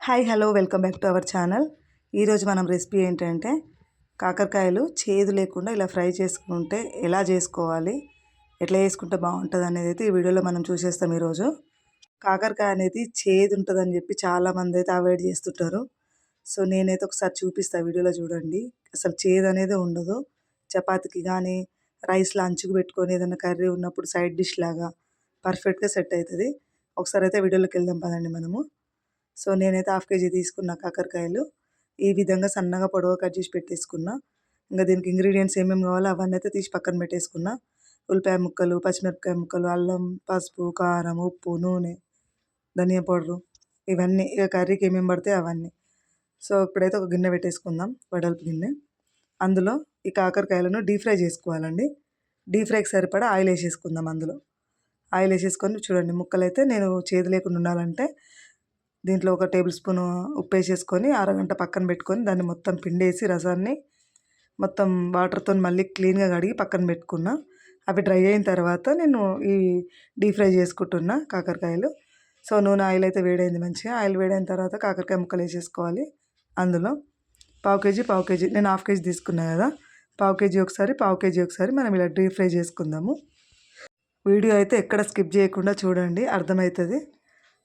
Hi hello welcome back to our channel. ఈరోజు మనం recipe ఏంటంటే కాకరకాయలు చేదు లేకుండా ఇలా ఫ్రై చేసుకుంటే ఎలా చేసుకోవాలి ఎట్లా చేసుకుంటే బాగుంటుంది అనేది అయితే ఈ వీడియోలో మనం చూసేస్తాం ఈరోజు. కాకరకాయ అనేది చేదు ఉంటుందని చెప్పి చాలామంది అయితే అవాయిడ్ చేస్తుంటారు. సో నేనైతే ఒకసారి చూపిస్తాను వీడియోలో చూడండి. అసలు చేదు అనేది ఉండదు. చపాతీకి కానీ రైస్లో అంచుకు పెట్టుకొని ఏదైనా కర్రీ ఉన్నప్పుడు సైడ్ డిష్ లాగా పర్ఫెక్ట్గా సెట్ అవుతుంది. ఒకసారి అయితే వీడియోలోకి వెళ్దాం పదండి మనము. సో నేనైతే హాఫ్ కేజీ తీసుకున్న కాకరకాయలు. ఈ విధంగా సన్నగా పొడవ కట్ చేసి పెట్టేసుకున్నా. ఇంకా దీనికి ఇంగ్రీడియంట్స్ ఏమేమి కావాలో అవన్నీ అయితే తీసి పక్కన పెట్టేసుకున్నా. ఉల్లిపాయ ముక్కలు పచ్చిమిరపకాయ ముక్కలు అల్లం పసుపు కారం ఉప్పు నూనె ధనియా పౌడరు ఇవన్నీ ఇక కర్రీకి ఏమేమి పడితే అవన్నీ. సో ఇప్పుడైతే ఒక గిన్నె పెట్టేసుకుందాం వడల్పు గిన్నె. అందులో ఈ కాకరకాయలను డీప్ ఫ్రై చేసుకోవాలండి. డీప్ ఫ్రైకి సరిపడా ఆయిల్ వేసేసుకుందాం అందులో. ఆయిల్ వేసేసుకొని చూడండి ముక్కలైతే నేను చేదు లేకుండా ఉండాలంటే దీంట్లో ఒక టేబుల్ స్పూన్ ఉప్పు వేసేసుకొని అరగంట పక్కన పెట్టుకొని దాన్ని మొత్తం పిండేసి రసాన్ని మొత్తం వాటర్తో మళ్ళీ క్లీన్గా కడిగి పక్కన పెట్టుకున్నా. అవి డ్రై అయిన తర్వాత నేను ఈ డీప్ ఫ్రై చేసుకుంటున్నా కాకరకాయలు. సో నూనె ఆయిల్ అయితే వేడైంది మంచిగా. ఆయిల్ వేడైన తర్వాత కాకరకాయ ముక్కలు వేసేసుకోవాలి అందులో. పావు కేజీ పావు కేజీ. నేను హాఫ్ కేజీ తీసుకున్నా కదా. పావు కేజీ ఒకసారి పావు కేజీ ఒకసారి మనం ఇలా డీప్ ఫ్రై చేసుకుందాము. వీడియో అయితే ఎక్కడ స్కిప్ చేయకుండా చూడండి. అర్థమవుతుంది.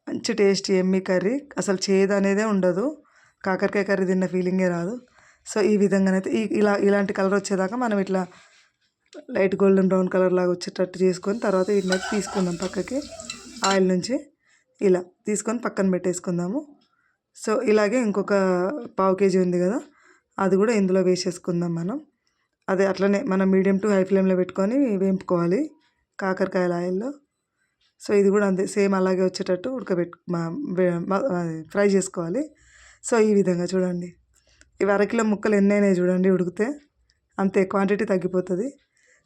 మంచి టేస్ట్ ఎమ్మి కర్రీ. అసలు చేదు అనేదే ఉండదు. కాకరకాయ కర్రీ తిన్న ఫీలింగే రాదు. సో ఈ విధంగానైతే ఈ ఇలా ఇలాంటి కలర్ వచ్చేదాకా మనం ఇట్లా లైట్ గోల్డెన్ బ్రౌన్ కలర్ లాగా వచ్చేటట్టు చేసుకొని తర్వాత వీటిని తీసుకుందాం పక్కకి. ఆయిల్ నుంచి ఇలా తీసుకొని పక్కన పెట్టేసుకుందాము. సో ఇలాగే ఇంకొక పావు కేజీ ఉంది కదా అది కూడా ఇందులో వేసేసుకుందాం మనం. అదే అట్లనే మనం మీడియం టు హై ఫ్లేమ్లో పెట్టుకొని వేపుకోవాలి కాకరకాయల ఆయిల్లో. సో ఇది కూడా అంతే. సేమ్ అలాగే వచ్చేటట్టు ఉడకబెట్టు ఫ్రై చేసుకోవాలి. సో ఈ విధంగా చూడండి. ఇవి అరకిలో ముక్కలు ఎన్ని చూడండి ఉడికితే. అంతే క్వాంటిటీ తగ్గిపోతుంది.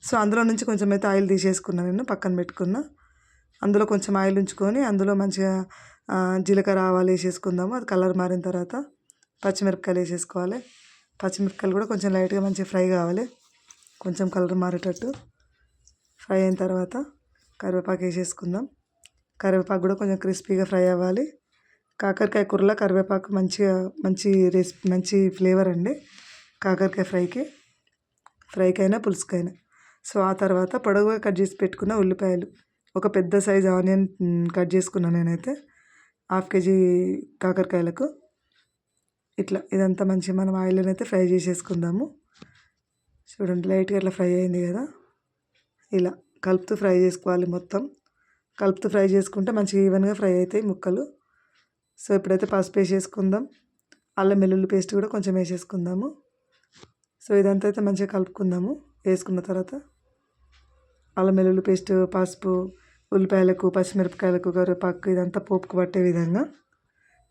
సో అందులో నుంచి కొంచెం అయితే ఆయిల్ తీసేసుకున్నాను నేను పక్కన పెట్టుకున్నా. అందులో కొంచెం ఆయిల్ ఉంచుకొని అందులో మంచిగా జీలకర్ర ఆవాలు వేసేసుకుందాము. అది కలర్ మారిన తర్వాత పచ్చిమిరపకాయలు వేసేసుకోవాలి. పచ్చిమిరపకాయలు కూడా కొంచెం లైట్గా మంచిగా ఫ్రై కావాలి. కొంచెం కలర్ మారేటట్టు. ఫ్రై అయిన తర్వాత కరివేపాకు వేసేసుకుందాం. కరివేపాకు కూడా కొంచెం క్రిస్పీగా ఫ్రై అవ్వాలి. కాకరకాయ కూరలో కరివేపాకు మంచిగా మంచి రెసిపీ మంచి ఫ్లేవర్ అండి కాకరకాయ ఫ్రైకి. ఫ్రైకైనా పులుసుకైనా. సో ఆ తర్వాత పొడవుగా కట్ చేసి పెట్టుకున్న ఉల్లిపాయలు. ఒక పెద్ద సైజ్ ఆనియన్ కట్ చేసుకున్నాను నేనైతే. హాఫ్ కేజీ కాకరకాయలకు. ఇట్లా ఇదంతా మంచిగా మనం ఆయిల్లో అయితే ఫ్రై చేసేసుకుందాము. చూడండి లైట్గా అట్లా ఫ్రై అయింది కదా. ఇలా కలుపుతూ ఫ్రై చేసుకోవాలి మొత్తం. కలుపుతూ ఫ్రై చేసుకుంటే మంచిగా ఈవెన్గా ఫ్రై అవుతాయి ముక్కలు. సో ఇప్పుడైతే పసుపు వేసేసుకుందాం. అల్లం వెల్లుల్లి పేస్ట్ కూడా కొంచెం వేసేసుకుందాము. సో ఇదంతా అయితే మంచిగా కలుపుకుందాము వేసుకున్న తర్వాత. అల్లం వెల్లుల్లి పేస్ట్ పసుపు ఉల్లిపాయలకు పచ్చిమిరపకాయలకు కరివేపాకు ఇదంతా పోపుకు పట్టే విధంగా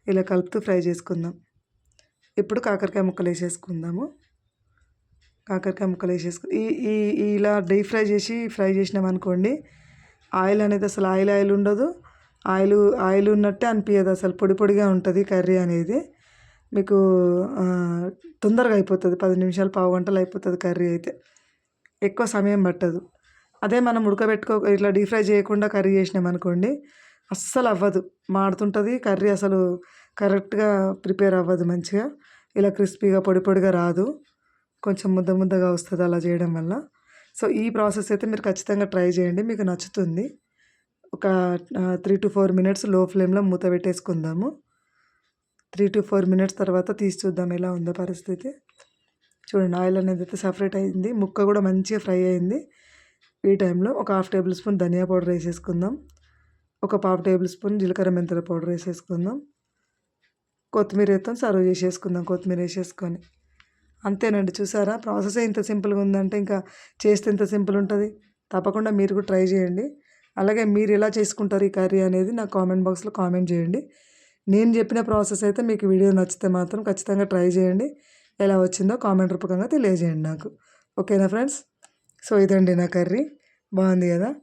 ఇలా కలుపుతూ ఫ్రై చేసుకుందాం. ఇప్పుడు కాకరకాయ ముక్కలు వేసేసుకుందాము. కాకరకాయ ముక్కలు వేసేసుకుని ఈ ఈ ఇలా డీప్ ఫ్రై చేసి ఫ్రై చేసినాం అనుకోండి ఆయిల్ అనేది అసలు ఆయిల్ ఆయిల్ ఉండదు. ఆయిల్ ఆయిల్ ఉన్నట్టే అనిపించదు అసలు. పొడి పొడిగా ఉంటుంది కర్రీ అనేది. మీకు తొందరగా అయిపోతుంది. పది నిమిషాలు పావు గంటలు అయిపోతుంది కర్రీ అయితే. ఎక్కువ సమయం పట్టదు. అదే మనం ఉడకబెట్టుకో ఇట్లా డీప్ ఫ్రై చేయకుండా కర్రీ చేసినాం అనుకోండి అస్సలు అవ్వదు. మాడుతుంటుంది. కర్రీ అసలు కరెక్ట్గా ప్రిపేర్ అవ్వదు మంచిగా. ఇలా క్రిస్పీగా పొడి పొడిగా రాదు. కొంచెం ముద్ద ముద్దగా వస్తుంది అలా చేయడం వల్ల. సో ఈ ప్రాసెస్ అయితే మీరు ఖచ్చితంగా ట్రై చేయండి మీకు నచ్చుతుంది. ఒక త్రీ టు ఫోర్ మినిట్స్లో ఫ్లేమ్లో మూత పెట్టేసుకుందాము. త్రీ టు ఫోర్ మినిట్స్ తర్వాత తీసి చూద్దాం ఎలా ఉందో పరిస్థితి. చూడండి ఆయిల్ అనేది అయితే సపరేట్ అయింది. ముక్క కూడా మంచిగా ఫ్రై అయింది. ఈ టైంలో ఒక హాఫ్ టేబుల్ స్పూన్ ధనియా పౌడర్ వేసేసుకుందాం. ఒక పావు టేబుల్ స్పూన్ జీలకర్ర మెంతుల పౌడర్ వేసేసుకుందాం. కొత్తిమీర వేస్తాం సర్వ్ చేసేసుకుందాం కొత్తిమీర వేసేసుకొని. అంతేనండి. చూసారా? ప్రాసెస్ ఇంత సింపుల్గా ఉందంటే ఇంకా చేస్తే ఇంత సింపుల్ ఉంటుంది. తప్పకుండా మీరు కూడా ట్రై చేయండి. అలాగే మీరు ఎలా చేసుకుంటారు ఈ కర్రీ అనేది నాకు కామెంట్ బాక్స్లో కామెంట్ చేయండి. నేను చెప్పిన ప్రాసెస్ అయితే మీకు వీడియో నచ్చితే మాత్రం ఖచ్చితంగా ట్రై చేయండి. ఎలా వచ్చిందో కామెంట్ రూపకంగా తెలియజేయండి నాకు. ఓకేనా ఫ్రెండ్స్? సో ఇదండి నా కర్రీ. బాగుంది కదా?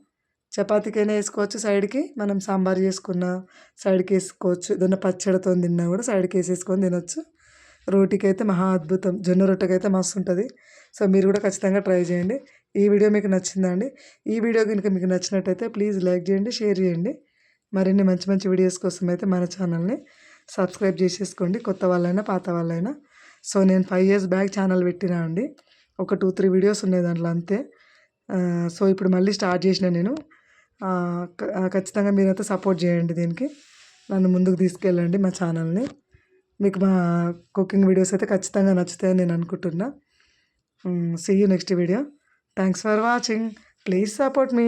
చపాతీకైనా వేసుకోవచ్చు సైడ్కి. మనం సాంబార్ చేసుకున్న సైడ్కి వేసుకోవచ్చు. ఏదైనా పచ్చడితో తిన్నా కూడా సైడ్కి వేసేసుకొని తినొచ్చు. రోటీకి అయితే మహా అద్భుతం. జొన్న రొట్టెకి అయితే మస్తు ఉంటుంది. సో మీరు కూడా ఖచ్చితంగా ట్రై చేయండి. ఈ వీడియో మీకు నచ్చిందండి. ఈ వీడియో కనుక మీకు నచ్చినట్టయితే ప్లీజ్ లైక్ చేయండి షేర్ చేయండి. మరిన్ని మంచి మంచి వీడియోస్ కోసం అయితే మన ఛానల్ని సబ్స్క్రైబ్ చేసేసుకోండి. కొత్త వాళ్ళైనా పాత వాళ్ళైనా. సో నేను ఫైవ్ ఇయర్స్ బ్యాక్ ఛానల్ పెట్టినా అండి. ఒక టూ త్రీ వీడియోస్ ఉన్నాయి దాంట్లో అంతే. సో ఇప్పుడు మళ్ళీ స్టార్ట్ చేసిన నేను. ఖచ్చితంగా మీరైతే సపోర్ట్ చేయండి దీనికి. నన్ను ముందుకు తీసుకెళ్ళండి మా ఛానల్ని. మీకు మా కుకింగ్ వీడియోస్ అయితే ఖచ్చితంగా నచ్చుతాయని నేను అనుకుంటున్నా. See you next video thanks for watching please support me